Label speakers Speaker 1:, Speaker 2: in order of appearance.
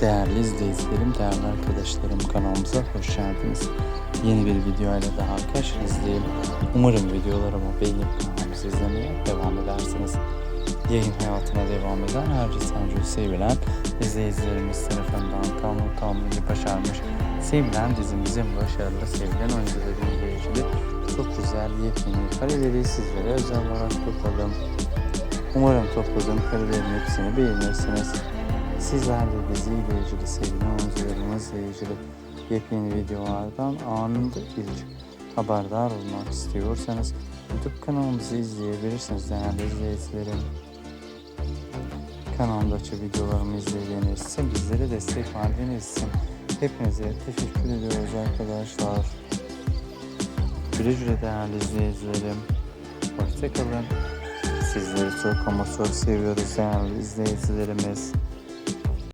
Speaker 1: Değerli izleyicilerim, değerli arkadaşlarım kanalımıza hoş geldiniz. Yeni bir video ile daha karşınızdayım. Umarım videolarımı beğenip kanalımızı izlemeye devam edersiniz. Yayın hayatına devam eden her Sancı sevilen izleyicilerimiz tarafından tam tamamını başarmış. Sevilen dizimizin başarılı sevilen oyuncuları ile ilgili çok güzel yepyeni kareleri sizlere özel olarak topladım. Umarım topladığım karelerin hepsini beğenirsiniz. Sizler de diziyle ilgili sevgili oyuncularımızla ilgili yepyeni videolardan anında ilk haberdar olmak istiyorsanız YouTube kanalımızı izleyebilirsiniz değerli izleyicilerim. Kanalımdaki videolarımı izlediğiniz için, bizlere destek verdiğiniz için hepinize teşekkür ediyoruz arkadaşlar. Güle güle değerli izleyicilerim. Hoşçakalın. Sizleri çok ama çok seviyoruz değerli izleyicilerimiz.